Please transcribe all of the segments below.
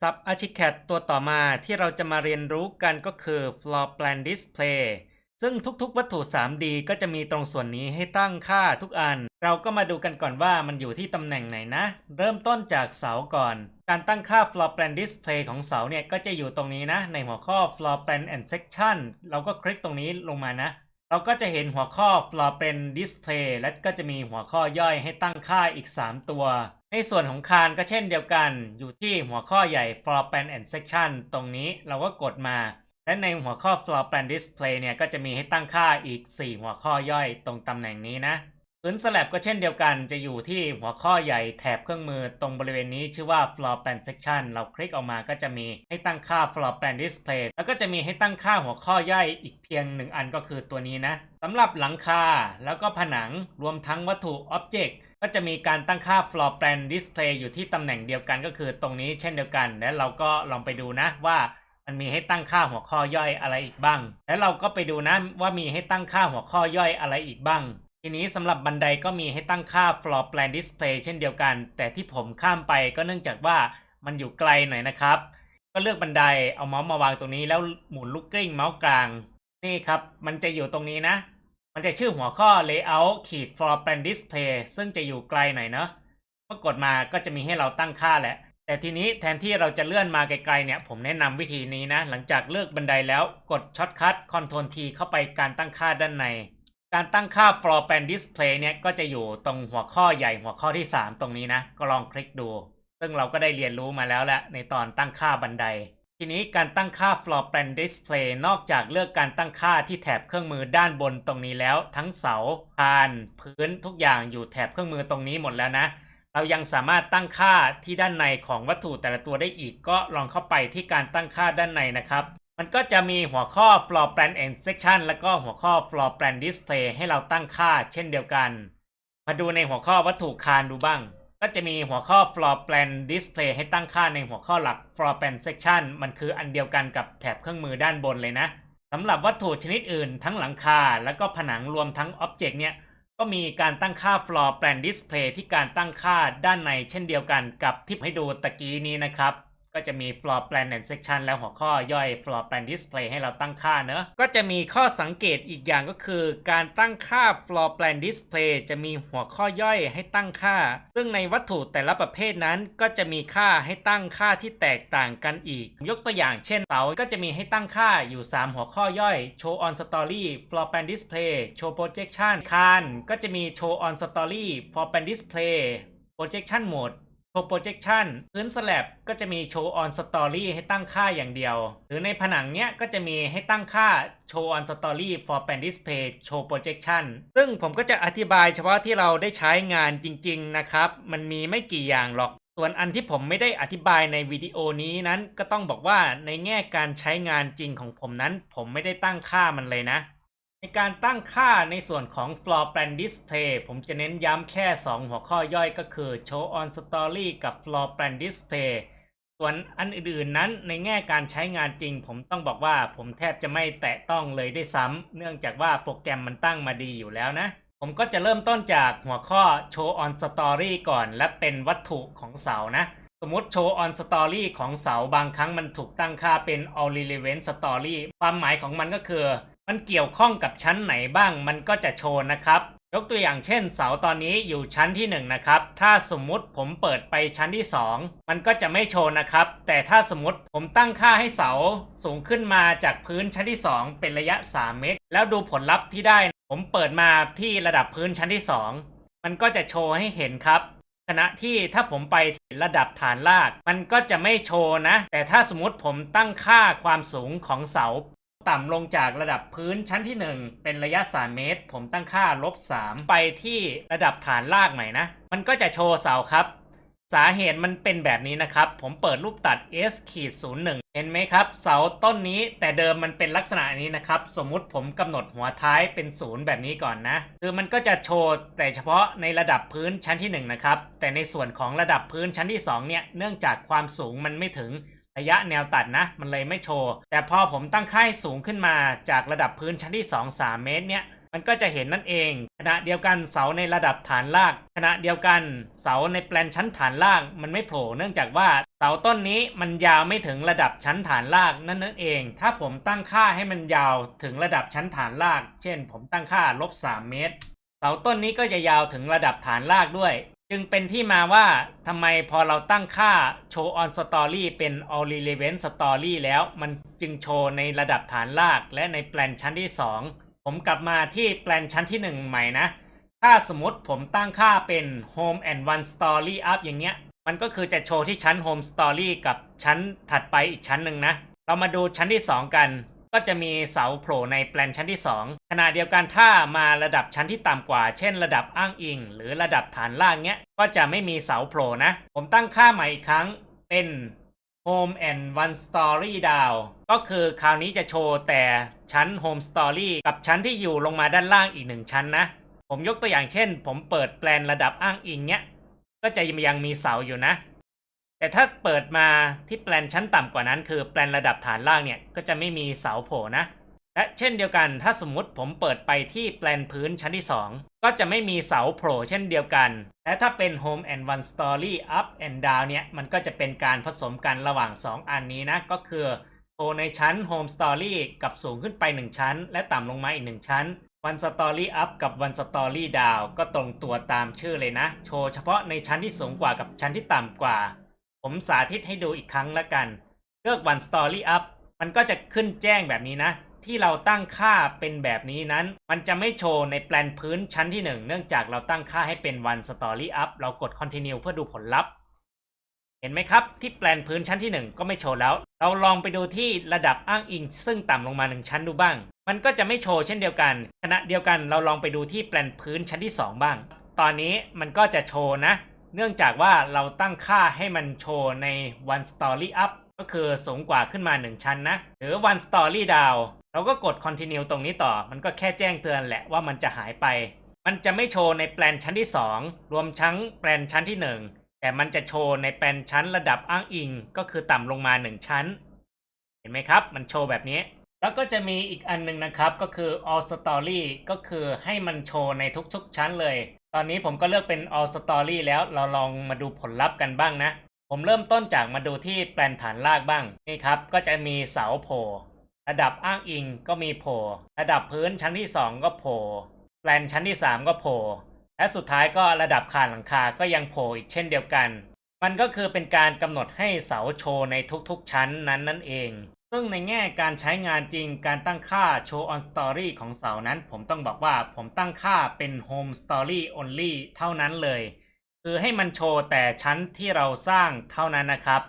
ศัพท์ Archicad ตัวต่อมาที่เราจะมาเรียนรู้กันก็คือ Floor Plan Display ซึ่งทุกๆ วัตถุ 3D ก็จะมีตรงส่วนนี้ให้ตั้งค่าทุกอัน เราก็มาดูกันก่อนว่ามันอยู่ที่ตำแหน่งไหนนะ เริ่มต้นจากเสาก่อน การตั้งค่า Floor Plan Display ของเสาเนี่ย ก็จะอยู่ตรงนี้นะ ในหัวข้อ Floor Plan and Section เราก็คลิกตรงนี้ลงมานะ เราก็จะเห็นหัวข้อ Floor Plan Display และก็จะมีหัวข้อย่อยให้ตั้งค่าอีก 3 ตัว ในส่วนของคานก็เช่นเดียวกัน อยู่ที่หัวข้อใหญ่ Floor Plan and Section ตรงนี้เราก็กดมา และในหัวข้อ Floor Plan Display เนี่ยก็จะมีให้ตั้งค่าอีก 4 หัวข้อย่อยตรงตำแหน่งนี้นะพื้นสลับก็เช่นเดียวกันจะอยู่ที่หัวข้อใหญ่แถบเครื่องมือตรงบริเวณนี้ชื่อว่า floor plan section เราคลิกออกมาก็จะมีให้ตั้งค่า floor plan display แล้วก็จะมีให้ตั้งค่าหัวข้อย่อยอีกเพียงหนึ่งอันก็คือตัวนี้นะสำหรับหลังคาแล้วก็ผนังรวมทั้งวัตถุ object ก็จะมีการตั้งค่า floor plan display อยู่ที่ตำแหน่งเดียวกันก็คือตรงนี้เช่นเดียวกัน และเราก็ลองไปดูนะว่ามันมีให้ตั้งค่าหัวข้อย่อยอะไรอีกบ้าง แล้วเราก็ไปดูนะว่ามีให้ตั้งค่าหัวข้อย่อยอะไรอีกบ้าง ทีนี้สำหรับบันไดก็มีให้ตั้งค่า floor plan display เช่นเดียวกัน แต่ที่ผมข้ามไปก็เนื่องจากว่ามันอยู่ไกลหน่อยนะครับ ก็เลือกบันไดเอาเมาส์มาวางตรงนี้แล้วหมุนลูกกลิ้งเมาส์กลาง นี่ครับ มันจะอยู่ตรงนี้นะ มันจะชื่อหัวข้อ layout ขีด floor plan display ซึ่งจะอยู่ไกลหน่อยเนาะเมื่อกดมาก็จะมีให้เราตั้งค่าแหละ แต่ทีนี้แทนที่เราจะเลื่อนมาไกลๆเนี่ย ผมแนะนำวิธีนี้นะ หลังจากเลือกบันไดแล้วกดช็อตคัท Ctrl T เข้าไปการตั้งค่าด้านใน การตั้งค่า floor plan display เนี่ยก็จะอยู่ตรงหัวข้อใหญ่หัวข้อที่ 3 ตรงนี้นะ ก็ลองคลิกดู ซึ่งเราก็ได้เรียนรู้มาแล้วแหละในตอนตั้งค่าบันได ทีนี้การตั้งค่า floor plan display นอกจากเลือกการตั้งค่าที่แถบเครื่องมือด้านบนตรงนี้แล้ว ทั้งเสาคานพื้นทุกอย่างอยู่แถบเครื่องมือตรงนี้หมดแล้วนะ เรายังสามารถตั้งค่าที่ด้านในของวัตถุแต่ละตัวได้อีก ก็ลองเข้าไปที่การตั้งค่าด้านในนะครับ มันก็จะมีหัวข้อ floor plan and section แล้วก็หัวข้อ floor plan display ให้เราตั้งค่าเช่นเดียวกัน มาดูในหัวข้อวัตถุคานดูบ้าง ก็จะมีหัวข้อ floor plan display ให้ตั้งค่าในหัวข้อหลัก floor plan section มันคืออันเดียวกันกับแถบเครื่องมือด้านบนเลยนะสำหรับวัตถุชนิดอื่นทั้งหลังคา แล้วก็ผนังรวมทั้ง object เนี่ยก็มีการตั้งค่า floor plan display ที่การตั้งค่าด้านในเช่นเดียวกันกับที่ให้ดูตะกี้นี้นะครับ ก็จะมี floor plan and section แล้วหัวข้อย่อย floor plan display ให้เราตั้งค่าเนอะก็จะมีข้อสังเกตอีกอย่างก็คือ การตั้งค่า floor plan display จะมีหัวข้อย่อยให้ตั้งค่า ซึ่งในวัตถุแต่ละประเภทนั้นก็จะมีค่าให้ตั้งค่าที่แตกต่างกันอีก ยกตัวอย่างเช่นเสาก็จะมีให้ตั้งค่าอยู่ 3 หัวข้อย่อย show on story floor plan display show projection คานก็จะมี show on story floor plan display projection mode show projection พื้นสแลบก็จะมี show on story ให้ตั้งค่าอย่างเดียว หรือในผนังเนี้ยก็จะมีให้ตั้งค่า show on story for pan display show projection ซึ่งผมก็จะอธิบายเฉพาะที่เราได้ใช้งานจริง ๆ นะครับ มันมีไม่กี่อย่างหรอก ส่วนอันที่ผมไม่ได้อธิบายในวิดีโอนี้นั้นก็ต้องบอกว่าในแง่การใช้งานจริงของผมนั้น ผมไม่ได้ตั้งค่ามันเลยนะ ในการตั้งค่าในส่วนของ floor plan display ผมจะเน้นย้ำแค่ 2 หัวข้อย่อยก็คือ show on story กับ floor plan display ส่วนอันอื่นๆนั้นในแง่การใช้งานจริง ผมต้องบอกว่าผมแทบจะไม่แตะต้องเลยได้ซ้ำเนื่องจากว่าโปรแกรมมันตั้งมาดีอยู่แล้วนะ ผมก็จะเริ่มต้นจากหัวข้อ show on story ก่อน และเป็นวัตถุของเสานะ สมมติ show on story ของเสาบางครั้งมันถูกตั้งค่าเป็น all relevant story ความหมายของมันก็คือ มันเกี่ยวข้องกับชั้นไหนบ้างมันก็จะโชว์นะครับ ยกตัวอย่างเช่น เสาตอนนี้อยู่ชั้นที่1นงนะครับ ถ้าสมมุติผมเปิดไปชั้นที่ 2 มันก็จะไม่โชว์นะครับ แต่ถ้าสมมติผมตั้งค่าให้เสาสูงขึ้นมาจากพื้นชั้นที่ 2 เป็นระยะ 3 เมตร แล้วดูผลลัพธ์ที่ได้ ผมเปิดมาที่ระดับพื้นชั้นที่ 2 มันก็จะโชว์ให้เห็นครับขณะที่ถ้าผมไประดับฐานราก มันก็จะไม่โชว์นะ แต่ถ้าสมมติผมตั้งค่าความสูงของเสา ต่ำลงจากระดับพื้นชั้นที่ 1 เป็นระยะ 3 เมตร ผมตั้งค่าลบ 3 ไปที่ระดับฐานรากใหม่นะ มันก็จะโชว์เสาครับ สาเหตุมันเป็นแบบนี้นะครับ ผมเปิดรูปตัด s ขีด01เห็นไหมครับ เสาต้นนี้แต่เดิมมันเป็นลักษณะนี้นะครับ สมมุติผมกำหนดหัวท้ายเป็นศูนย์แบบนี้ก่อนนะ คือมันก็จะโชว์แต่เฉพาะในระดับพื้นชั้นที่ 1 นะครับ แต่ในส่วนของระดับพื้นชั้นที่ 2 เนี่ย เนื่องจากความสูงมันไม่ถึง ระยะแนวตัดนะ มันเลยไม่โชว์ แต่พอผมตั้งค่าสูงขึ้นมาจากระดับพื้นชั้นที่ 2 3 เมตรเนี่ยมันก็จะเห็นนั่นเอง ขณะเดียวกันเสาในระดับฐานราก ขณะเดียวกันเสาในแปลนชั้นฐานล่างมันไม่โผล่เนื่องจากว่าเสาต้นนี้มันยาวไม่ถึงระดับชั้นฐานรากนั่นนั่นเอง ถ้าผมตั้งค่าให้มันยาวถึงระดับชั้นฐานราก เช่น ผมตั้งค่าลบ3เมตร เสาต้นนี้ก็จะยาวถึงระดับฐานรากด้วย จึงเป็นที่มาว่าทำไมพอเราตั้งค่า show on story เป็น all relevant story แล้วมันจึงโชว์ในระดับฐานรากและในแปลนชั้นที่ 2 ผมกลับมาที่แปลนชั้นที่ 1 ใหม่นะ ถ้าสมมติผมตั้งค่าเป็น home and one story up อย่างเงี้ย มันก็คือจะโชว์ที่ชั้น home story กับชั้นถัดไปอีกชั้นหนึ่งนะ เรามาดูชั้นที่ 2 กัน ก็จะมีเสาโผล่ในแปลนชั้นที่ 2 ขณะเดียวกันถ้ามาระดับชั้นที่ต่ำกว่า เช่น ระดับอ้างอิง หรือระดับฐานล่างเนี้ย ก็จะไม่มีเสาโผล่นะ ผมตั้งค่าใหม่อีกครั้งเป็น Home and One Story Down ก็คือคราวนี้จะโชว์แต่ชั้น Home Story กับชั้นที่อยู่ลงมาด้านล่างอีกหนึ่งชั้นนะ ผมยกตัวอย่างเช่น ผมเปิดแปลนระดับอ้างอิงเนี้ย ก็จะยังมีเสาอยู่นะ แต่ถ้าเปิดมาที่แปลนชั้นต่ำกว่านั้น คือแปลนระดับฐานล่างเนี่ยก็จะไม่มีเสาโผล่นะ และเช่นเดียวกันถ้าสมมติผมเปิดไปที่แปลนพื้นชั้นที่ 2 ก็จะไม่มีเสาโผล่เช่นเดียวกัน และถ้าเป็น Home and One Story Up and Down เนี่ยมันก็จะเป็นการผสมกันระหว่าง 2 อันนี้นะก็คือโชว์ในชั้น Home Story กับสูงขึ้นไป 1 ชั้น และต่ำลงมาอีก 1 ชั้น One Story Up กับ One Story Down ก็ตรงตัวตามชื่อเลยนะ โชว์เฉพาะในชั้นที่สูงกว่ากับชั้นที่ต่ำกว่า ผมสาธิตให้ดูอีกครั้งละกัน เลือก One Story Up มันก็จะขึ้นแจ้งแบบนี้นะ ที่เราตั้งค่าเป็นแบบนี้นั้น มันจะไม่โชว์ในแปลนพื้นชั้นที่ 1 เนื่องจากเราตั้งค่าให้เป็น One Story Up เรากด Continue เพื่อดูผลลัพธ์ เห็นไหมครับ ที่แปลนพื้นชั้นที่ 1 ก็ไม่โชว์แล้ว เราลองไปดูที่ระดับอ้างอิง ซึ่งต่ำลงมา 1 ชั้นดูบ้าง มันก็จะไม่โชว์เช่นเดียวกัน ขณะเดียวกันเราลองไปดูที่แปลนพื้นชั้นที่ 2 บ้าง ตอนนี้มันก็จะโชว์นะ เนื่องจากว่าเราตั้งค่าให้มันโชว์ใน one story up ก็คือสูงกว่าขึ้นมา 1 ชั้นนะ หรือ one story down เราก็กด continue ตรงนี้ต่อ มันก็แค่แจ้งเตือนแหละว่ามันจะหายไป มันจะไม่โชว์ในแปลนชั้นที่ 2 รวมชั้นแปลนชั้นที่ 1 แต่มันจะโชว์ในแปลนชั้นระดับอ้างอิง ก็คือต่ำลงมา 1 ชั้น เห็นไหมครับ มันโชว์แบบนี้ แล้วก็จะมีอีกอันหนึงนะครับ ก็คือ all story ก็คือให้มันโชว์ในทุกๆชั้นเลย อนนี้ผมก็เลือกเป็น all story แล้วเราลองมาดูผลลัพธ์กันบ้างนะ ผมเริ่มต้นจากมาดูที่แปลนฐานรากบ้างนี่ครับก็จะมีเสาโผล่ระดับอ้างอิงก็มีโผล่ระดับพื้นชั้นที่ 2 ก็โผล่แปลนชั้นที่ 3 ก็โผล่และสุดท้ายก็ระดับคานหลังคาก็ยังโผล่อีกเช่นเดียวกัน มันก็คือเป็นการกำหนดให้เสาโชว์ในทุกๆชั้นนั้นนั่นเอง ซึ่งในแง่การใช้งานจริงการตั้งค่า show on story ของเสานั้นผมต้องบอกว่าผมตั้งค่าเป็น home story only เท่านั้นเลย คือให้มันโชว์แต่ชั้นที่เราสร้างเท่านั้นนะครับ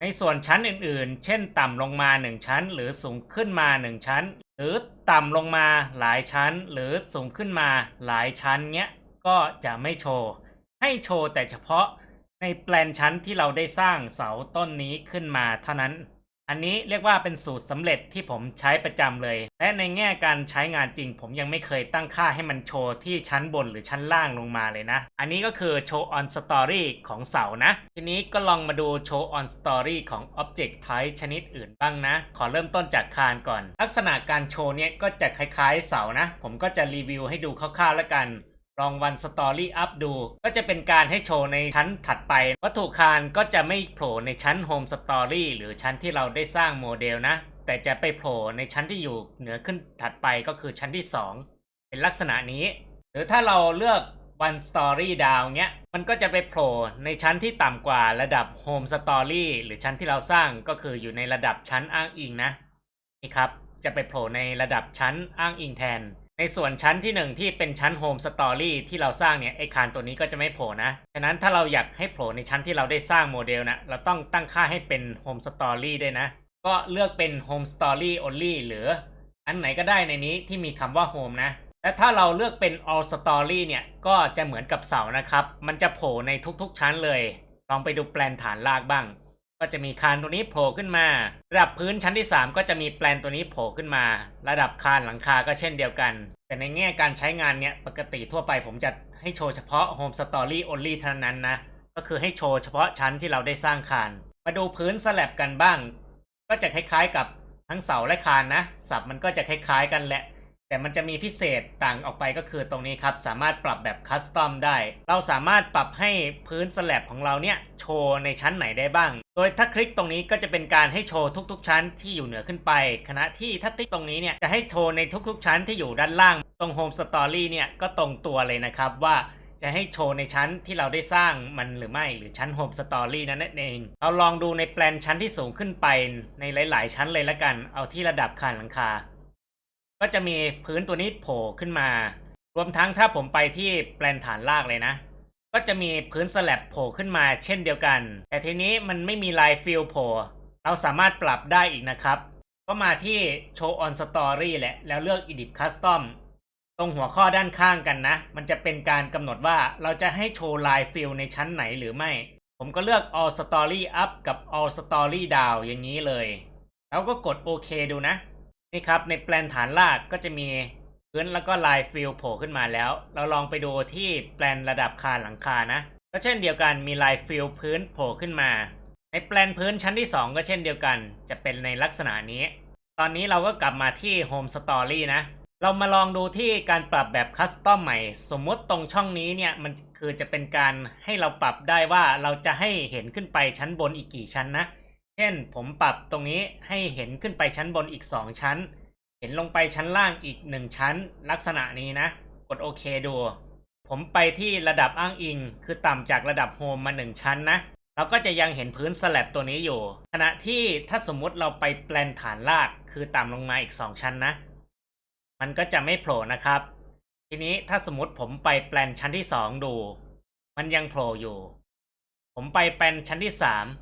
ในส่วนชั้นอื่นๆ เช่นต่ำลงมา 1 ชั้น หรือสูงขึ้นมา 1 ชั้น หรือต่ำลงมาหลายชั้น หรือสูงขึ้นมาหลายชั้นเนี้ยก็จะไม่โชว์ ให้โชว์แต่เฉพาะในแปลนชั้นที่เราได้สร้างเสาต้นนี้ขึ้นมาเท่านั้น อันนี้เรียกว่าเป็นสูตรสำเร็จที่ผมใช้ประจำเลย และในแง่การใช้งานจริง ผมยังไม่เคยตั้งค่าให้มันโชว์ที่ชั้นบนหรือชั้นล่างลงมาเลยนะ อันนี้ก็คือโชว์ on story ของเสานะ ทีนี้ก็ลองมาดูโชว์ on story ของ object type ชนิดอื่นบ้างนะ ขอเริ่มต้นจากคานก่อน ลักษณะการโชว์เนี่ยก็จะคล้ายๆเสานะ ผมก็จะรีวิวให้ดูคร่าวๆแล้วกัน ลองวันสตอรี่อัพดู ก็จะเป็นการให้โชว์ในชั้นถัดไป วัตถุคานก็จะไม่โผล่ในชั้นโฮมสตอรี่หรือชั้นที่เราได้สร้างโมเดลนะ แต่จะไปโผล่ในชั้นที่อยู่เหนือขึ้นถัดไปก็คือชั้นที่ 2 เป็นลักษณะนี้ หรือถ้าเราเลือก one story down เนี้ย มันก็จะไปโผล่ในชั้นที่ต่ำกว่าระดับ home story หรือชั้นที่เราสร้างก็คืออยู่ในระดับชั้นอ้างอิงนะนี่ครับจะไปโผล่ในระดับชั้นอ้างอิงแทน ในส่วนชั้นที่ 1 ที่เป็นชั้น Home Story ที่เราสร้างเนี่ยไอคานตัวนี้ก็จะไม่โผล่นะฉะนั้นถ้าเราอยากให้โผล่ในชั้นที่เราได้สร้างโมเดลนะเราต้องตั้งค่าให้เป็น Home Story ด้วยนะ ก็เลือกเป็น Home Story Only หรืออันไหนก็ได้ในนี้ที่มีคำว่า Home นะและถ้าเราเลือกเป็น All Story เนี่ยก็จะเหมือนกับเสานะครับ มันจะโผล่ในทุกๆชั้นเลย ลองไปดูแปลนฐานรากบ้าง ก็จะมีคานตัวนี้โผล่ขึ้นมา ระดับพื้นชั้นที่ 3 ก็จะมีแปลนตัวนี้โผล่ขึ้นมา ระดับคานหลังคาก็เช่นเดียวกัน แต่ในแง่การใช้งานเนี่ยปกติทั่วไปผมจะให้โชว์เฉพาะ Home Story Only เท่านั้นนะ ก็คือให้โชว์เฉพาะชั้นที่เราได้สร้างคาน มาดูพื้นสลับกันบ้าง ก็จะคล้ายๆกับทั้งเสาและคานนะสับมันก็จะคล้ายๆกันแหละแแต่มันจะมีพิเศษต่างออกไปก็คือตรงนี้ครับ สามารถปรับแบบคัสตอมได้ เราสามารถปรับให้พื้นสแลบของเราเนี่ย โชว์ในชั้นไหนได้บ้าง โดยถ้าคลิกตรงนี้ก็จะเป็นการให้โชว์ทุกๆ ชั้นที่อยู่เหนือขึ้นไป ขณะที่ถ้าติ๊กตรงนี้เนี่ยจะให้โชว์ในทุกๆ ชั้นที่อยู่ด้านล่าง ตรง Home Story เนี่ยก็ตรงตัวเลยนะครับว่าจะให้โชว์ในชั้นที่เราได้สร้างมันหรือไม่หรือชั้น Home Story นั้นเองเราลองดูในแปลนชั้นที่สูงขึ้นไปในหลาย ๆ ชั้นเลยละกัน เอาที่ระดับคานหลังคา ก็จะมีพื้นตัวนี้โผล่ขึ้นมา รวมทั้งถ้าผมไปที่แปลนฐานลากเลยนะ ก็จะมีพื้นสแลบโผล่ขึ้นมาเช่นเดียวกัน แต่ทีนี้มันไม่มีลายฟิลโผล่เราสามารถปรับได้อีกนะครับ ก็มาที่ Show on Story แหละ แล้วเลือก Edit Custom ตรงหัวข้อด้านข้างกันนะ มันจะเป็นการกำหนดว่าเราจะให้โชว์ลายฟิลในชั้นไหนหรือไม่ ผมก็เลือก All Story Up กับ All Story Down อย่างนี้เลย แล้วก็กดโอเคดูนะ นี่ครับในแปลนฐานรากก็จะมี พื้นแล้วก็ลายฟิลโผล่ขึ้นมาแล้ว เราลองไปดูที่แปลนระดับคานหลังคานะ ก็เช่นเดียวกันมีลายฟิลพื้นโผล่ขึ้นมา ในแปลนพื้นชั้นที่ 2 ก็เช่นเดียวกัน จะเป็นในลักษณะนี้ ตอนนี้เราก็กลับมาที่ Home Story นะ เรามาลองดูที่การปรับแบบคัสตอมใหม่ สมมติตรงช่องนี้เนี่ยมันคือจะเป็นการให้เราปรับได้ว่าเราจะให้เห็นขึ้นไปชั้นบนอีกกี่ชั้นนะ เช่นผมปรับตรงนี้ให้เห็นขึ้นไปชั้นบนอีก 2 ชั้น เห็นลงไปชั้นล่างอีก1ชั้นลักษณะนี้นะ กดโอเคดู ผมไปที่ระดับอ้างอิง คือต่ำจากระดับโฮมมา1ชั้นนะเราก็จะยังเห็นพื้นสแลบตัวนี้อยู่ ขณะที่ถ้าสมมุติเราไปแปลนฐานรากคือต่ำลงมาอีก 2 ชั้นนะ มันก็จะไม่โผล่นะครับ ทีนี้ถ้าสมมติผมไปแปลนชั้นที่ 2 ดู มันยังโผล่อยู่ ผมไปแปลนชั้นที่ 3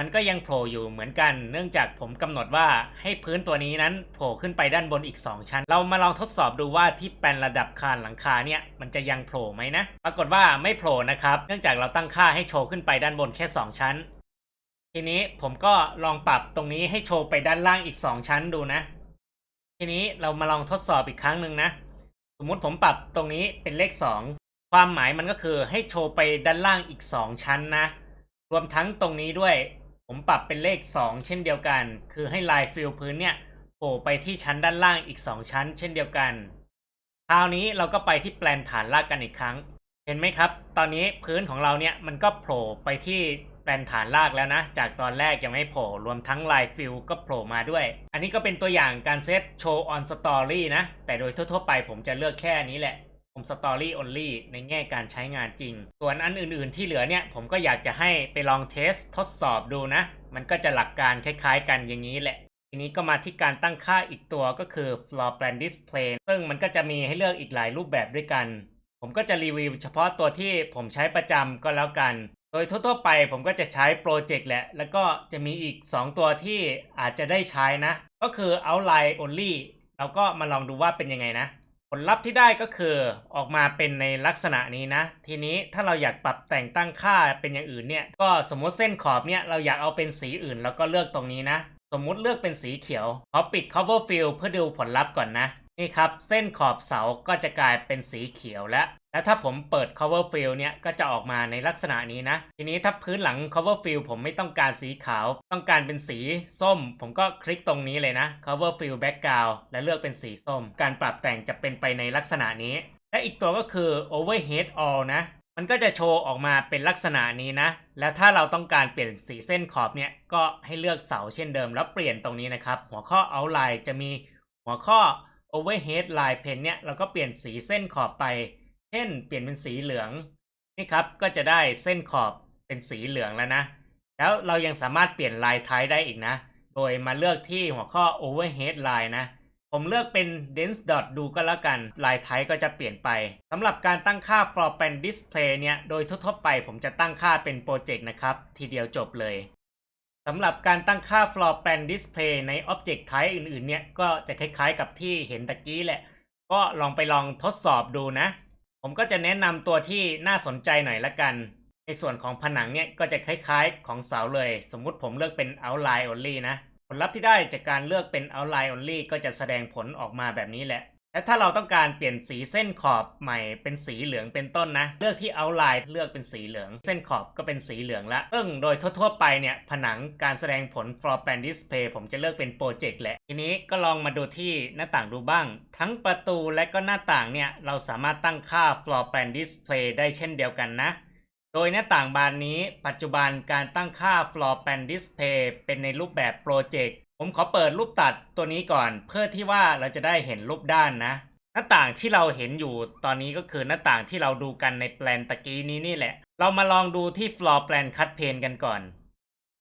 มันก็ยังโผล่อยู่เหมือนกัน เนื่องจากผมกำหนดว่าให้พื้นตัวนี้นั้นโผล่ขึ้นไปด้านบนอีก 2 ชั้น เรามาลองทดสอบดูว่าที่แปลนระดับคานหลังคาเนี่ยมันจะยังโผล่ไหมนะ ปรากฏว่าไม่โผล่นะครับ เนื่องจากเราตั้งค่าให้โชว์ขึ้นไปด้านบนแค่ 2 ชั้น ทีนี้ผมก็ลองปรับตรงนี้ให้โชว์ไปด้านล่างอีก 2 ชั้นดูนะ ทีนี้เรามาลองทดสอบอีกครั้งหนึ่งนะ สมมุติผมปรับตรงนี้เป็นเลข 2 ความหมายมันก็คือให้โชว์ไปด้านล่างอีก 2 ชั้นนะ รวมทั้งตรงนี้ด้วย ผมปรับเป็นเลข 2 เช่นเดียวกัน คือให้ลายฟิลพื้นเนี่ยโผล่ไปที่ชั้นด้านล่างอีก 2 ชั้น เช่นเดียวกัน คราวนี้เราก็ไปที่แปลนฐานรากกันอีกครั้ง เห็นไหมครับ ตอนนี้พื้นของเราเนี่ยมันก็โผล่ไปที่แปลนฐานรากแล้วนะ จากตอนแรกยังไม่โผล่ รวมทั้งลายฟิลก็โผล่มาด้วย อันนี้ก็เป็นตัวอย่างการเซตโชว์ on story นะ แต่โดยทั่วๆไปผมจะเลือกแค่นี้แหละ ผม story only ในแง่การใช้งานจริง ส่วนอันอื่นๆที่เหลือเนี่ย ผมก็อยากจะให้ไปลองเทสทดสอบดูนะ มันก็จะหลักการคล้ายๆกันอย่างนี้แหละ ทีนี้ก็มาที่การตั้งค่าอีกตัวก็คือ floor plan display ซึ่งมันก็จะมีให้เลือกอีกหลายรูปแบบด้วยกัน ผมก็จะรีวิวเฉพาะตัวที่ผมใช้ประจำก็แล้วกัน โดยทั่วๆไปผมก็จะใช้โปรเจกต์แหละ แล้วก็จะมีอีก 2 ตัวที่อาจจะได้ใช้นะ ก็คือ outline only เราก็มาลองดูว่าเป็นยังไงนะ ผลลัพธ์ที่ได้ก็คือออกมาเป็นในลักษณะนี้นะ ทีนี้ถ้าเราอยากปรับแต่งตั้งค่าเป็นอย่างอื่นเนี่ย ก็สมมติเส้นขอบเนี่ยเราอยากเอาเป็นสีอื่น แล้วก็เลือกตรงนี้นะ สมมุติเลือกเป็นสีเขียวขอปิด cover fill เพื่อดูผลลัพธ์ก่อนนะ นี่ครับ เส้นขอบเสาก็จะกลายเป็นสีเขียวแล้ว แล้วถ้าผมเปิด cover fill เนี่ยก็จะออกมาในลักษณะนี้นะ ทีนี้ถ้าพื้นหลัง cover fill ผมไม่ต้องการสีขาว ต้องการเป็นสีส้ม ผมก็คลิกตรงนี้เลยนะ cover fill background และเลือกเป็นสีส้ม การปรับแต่งจะเป็นไปในลักษณะนี้ และอีกตัวก็คือ overhead all นะ มันก็จะโชว์ออกมาเป็นลักษณะนี้นะ แล้วถ้าเราต้องการเปลี่ยนสีเส้นขอบเนี่ยก็ให้เลือกเสาเช่นเดิม แล้วเปลี่ยนตรงนี้นะครับ หัวข้อ outline จะมีหัวข้อ overhead line pen เนี่ยเราก็เปลี่ยนสีเส้นขอบไป เช่นเปลี่ยนเป็นสีเหลืองนี่ครับก็จะได้เส้นขอบเป็นสีเหลืองแล้วนะ แล้วเรายังสามารถเปลี่ยนลายท้ายได้อีกนะ โดยมาเลือกที่หัวข้อ overhead line นะ ผมเลือกเป็น dense dot ดูก็แล้วกัน ลายไทยก็จะเปลี่ยนไปสำหรับการตั้งค่า floor plan display เนี่ย โดยทั่วๆไปผมจะตั้งค่าเป็นโปรเจกต์นะครับ ทีเดียวจบเลยสำหรับการตั้งค่า floor plan display ใน object type อื่นๆ เนี่ย ก็จะคล้ายๆกับที่เห็นตะกี้แหละ ก็ลองไปลองทดสอบดูนะ ผมก็จะแนะนำตัวที่น่าสนใจหน่อยละกัน ในส่วนของผนังเนี่ยก็จะคล้ายๆ ของเสาเลย สมมุติผมเลือกเป็น outline only นะ ผลลัพธ์ที่ได้จากการเลือกเป็น outline only ก็จะแสดงผลออกมาแบบนี้แหละ และถ้าเราต้องการเปลี่ยนสีเส้นขอบใหม่เป็นสีเหลืองเป็นต้นนะ เลือกที่ outline เลือกเป็นสีเหลือง เส้นขอบก็เป็นสีเหลืองละซึ่งโดยทั่วๆไปเนี่ย ผนังการแสดงผล floor plan display ผมจะเลือกเป็นโปรเจกต์แหละ ทีนี้ก็ลองมาดูที่หน้าต่างดูบ้าง ทั้งประตูและก็หน้าต่างเนี่ย เราสามารถตั้งค่า floor plan display ได้เช่นเดียวกันนะโดยหน้าต่างบานนี้ปัจจุบันการตั้งค่า floor plan display เป็นในรูปแบบโปรเจกต์ ผมขอเปิดรูปตัดตัวนี้ก่อน เพื่อที่ว่าเราจะได้เห็นรูปด้านนะ หน้าต่างที่เราเห็นอยู่ตอนนี้ก็คือหน้าต่างที่เราดูกันในแปลนตะกี้นี้นี่แหละ เรามาลองดูที่ floor plan cut plane กันก่อน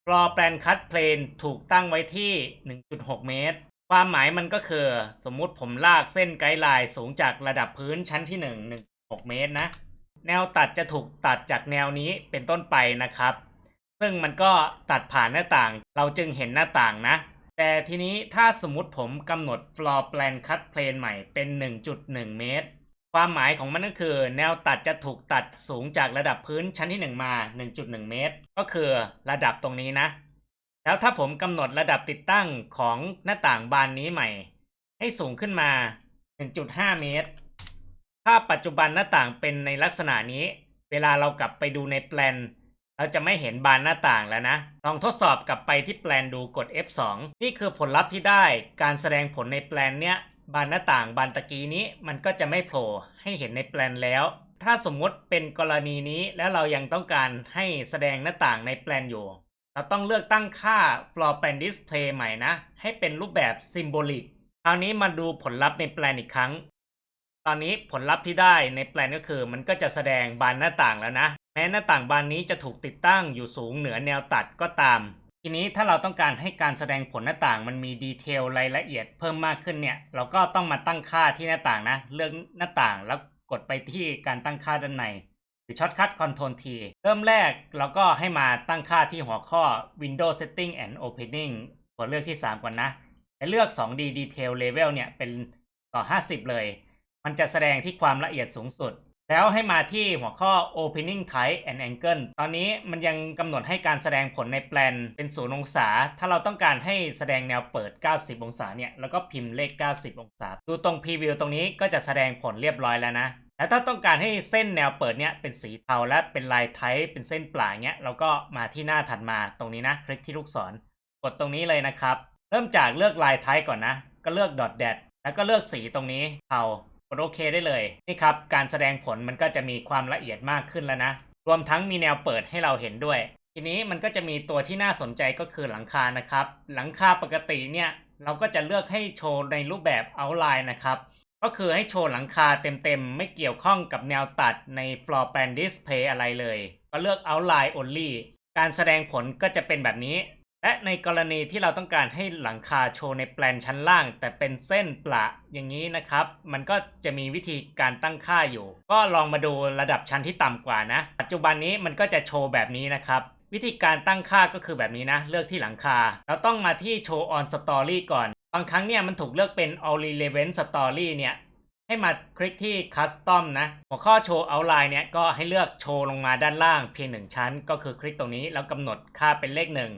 floor plan cut plane ถูกตั้งไว้ที่ 1.6 เมตร ความหมายมันก็คือ สมมุติผมลากเส้นไกด์ไลน์สูงจากระดับพื้นชั้นที่ 1 1.6 เมตรนะ แนวตัดจะถูกตัดจากแนวนี้เป็นต้นไปนะครับ ซึ่งมันก็ตัดผ่านหน้าต่าง เราจึงเห็นหน้าต่างนะ แต่ทีนี้ถ้าสมมติผมกำหนด floor plan cut plane ใหม่เป็น 1.1 เมตร ความหมายของมันก็คือ แนวตัดจะถูกตัดสูงจากระดับพื้นชั้นที่ 1 มา 1.1 เมตร ก็คือระดับตรงนี้นะ แล้วถ้าผมกำหนดระดับติดตั้งของหน้าต่างบานนี้ใหม่ ให้สูงขึ้นมา 1.5 เมตร ถ้าปัจจุบันหน้าต่างเป็นในลักษณะนี้ เวลาเรากลับไปดูในแปลน เราจะไม่เห็นบานหน้าต่างแล้วนะ ลองทดสอบกลับไปที่แปลนดูกด F2 นี่คือผลลัพธ์ที่ได้ การแสดงผลในแปลนเนี้ยบานหน้าต่างบานตะกี้นี้มันก็จะไม่โผล่ให้เห็นในแปลนแล้ว ถ้าสมมติเป็นกรณีนี้แล้วเรายังต้องการให้แสดงหน้าต่างในแปลนอยู่ เราต้องเลือกตั้งค่า floor plan display ใหม่นะ ให้เป็นรูปแบบ symbolic คราวนี้มาดูผลลัพธ์ในแปลนอีกครั้ง ตอนนี้ผลลัพธ์ที่ได้ในแปลนก็คือ มันก็จะแสดงบานหน้าต่างแล้วนะ แม้หน้าต่างบานนี้จะถูกติดตั้งอยู่สูงเหนือแนวตัดก็ตาม ทีนี้ถ้าเราต้องการให้การแสดงผลหน้าต่างมันมีดีเทลรายละเอียดเพิ่มมากขึ้นเนี่ย เราก็ต้องมาตั้งค่าที่หน้าต่างนะ เลือกหน้าต่างแล้วกดไปที่การตั้งค่าด้านในหรือช็อตคัท Ctrl T เริ่มแรกเราก็ให้มาตั้งค่าที่หัวข้อ Windows Setting and Opening กดเลือกที่ 3 ก่อนนะและเลือก 2D Detail Level เนี่ยเป็นต่อ 50 เลย มันจะแสดงที่ความละเอียดสูงสุด แล้วให้มาที่หัวข้อ opening type and angle ตอนนี้มันยังกำหนดให้การแสดงผลในแปลนเป็น0องศา ถ้าเราต้องการให้แสดงแนวเปิด 90 องศาเนี่ย แล้วก็พิมพ์เลข 90 องศา ดูตรง preview ตรงนี้ก็จะแสดงผลเรียบร้อยแล้วนะ แล้วถ้าต้องการให้เส้นแนวเปิดเนี่ยเป็นสีเทาและเป็นลายไทป์เป็นเส้นปลาเงี้ย เราก็มาที่หน้าถัดมาตรงนี้นะ คลิกที่ลูกศร กดตรงนี้เลยนะครับ เริ่มจากเลือกลายไทป์ก่อนนะ ก็เลือก dot dash แล้วก็เลือกสีตรงนี้เทา กดโอเคได้เลยนี่ครับการแสดงผลมันก็จะมีความละเอียดมากขึ้นแล้วนะ รวมทั้งมีแนวเปิดให้เราเห็นด้วย ทีนี้มันก็จะมีตัวที่น่าสนใจก็คือหลังคานะครับ หลังคาปกติเนี่ยเราก็จะเลือกให้โชว์ในรูปแบบ outline นะครับ ก็คือให้โชว์หลังคาเต็มๆ ไม่เกี่ยวข้องกับแนวตัดใน floor plan display อะไรเลย ก็เลือก outline only การแสดงผลก็จะเป็นแบบนี้ และในกรณีที่เราต้องการให้หลังคาโชว์ในแปลนชั้นล่าง แต่เป็นเส้นประอย่างนี้นะครับ มันก็จะมีวิธีการตั้งค่าอยู่ ก็ลองมาดูระดับชั้นที่ต่ำกว่านะ ปัจจุบันนี้มันก็จะโชว์แบบนี้นะครับ วิธีการตั้งค่าก็คือแบบนี้นะ เลือกที่หลังคา เราต้องมาที่โชว์ on story ก่อน บางครั้งเนี่ยมันถูกเลือกเป็น all relevant story เนี่ยให้มาคลิกที่ Custom นะ หัวข้อโชว์ Outline เนี่ยก็ให้เลือกโชว์ลงมาด้านล่างเพียงหนึ่งชั้น ก็คือคลิกตรงนี้แล้วกำหนดค่าเป็นเลขหนึ่ง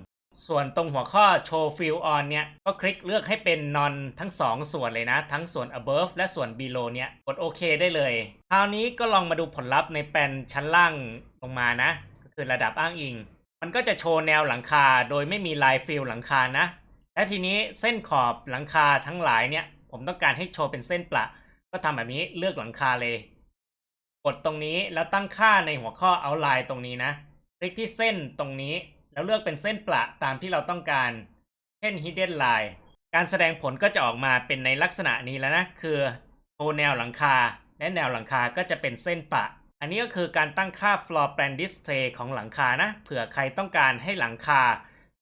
ส่วนตรงหัวข้อ Show Fill On เนี่ย ก็คลิกเลือกให้เป็น Non ทั้ง 2 ส่วนเลยนะ ทั้งส่วน Above และส่วน Below เนี่ยกดโอเคได้เลย คราวนี้ก็ลองมาดูผลลัพธ์ในแปลนชั้นล่างลงมานะ ก็คือระดับอ้างอิง มันก็จะโชว์แนวหลังคาโดยไม่มีลายฟิลหลังคานะ และทีนี้เส้นขอบหลังคาทั้งหลายเนี่ย ผมต้องการให้โชว์เป็นเส้นประ ก็ทำแบบนี้เลือกหลังคาเลย กดตรงนี้แล้วตั้งค่าในหัวข้อ outline ตรงนี้นะ คลิกที่เส้นตรงนี้ แล้วเลือกเป็นเส้นประตามที่เราต้องการ เช่น hidden line การแสดงผลก็จะออกมาเป็นในลักษณะนี้แล้วนะ คือโทแนวหลังคา และแนวหลังคาก็จะเป็นเส้นประอันนี้ก็คือการตั้งค่า floor plan display ของหลังคานะ เผื่อใครต้องการให้หลังคา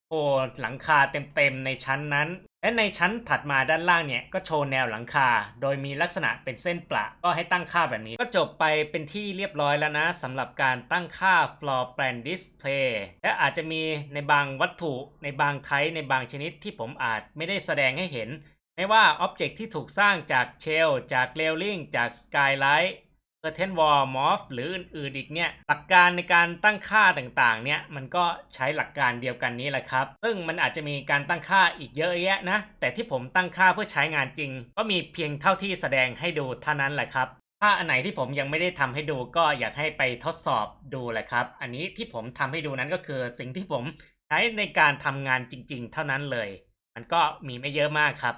โชว์หลังคาเต็มๆในชั้นนั้น และในชั้นถัดมาด้านล่างเนี่ยก็โชว์แนวหลังคา โดยมีลักษณะเป็นเส้นประก็ให้ตั้งค่าแบบนี้ ก็จบไปเป็นที่เรียบร้อยแล้วนะสำหรับการตั้งค่า floor plan display และอาจจะมีในบางวัตถุในบางไทป์ในบางชนิดที่ผมอาจไม่ได้แสดงให้เห็น ไม่ว่าอ็อบเจกต์ที่ถูกสร้างจากเชล จากเรลลิงจากสกายไลท์ เค curtain w a l morph หรืออื่นๆอีกเนี่ยหลักการในการตั้งค่าต่างๆเนี่ยมันก็ใช้หลักการเดียวกันนี้แหละครับ ซึ่งมันอาจจะมีการตั้งค่าอีกเยอะแยะนะแต่ที่ผมตั้งค่าเพื่อใช้งานจริง ก็มีเพียงเท่าที่แสดงให้ดูเท่านั้นแหละครับถ้าอันไหนที่ผมยังไม่ได้ทำให้ดูก็อยากให้ไปทดสอบดูแหละครับ อันนี้ที่ผมทำให้ดูนั้นก็คือสิ่งที่ผมใช้ในการทำงานจริง ๆ เท่านั้นเลย มันก็มีไม่เยอะมากครับ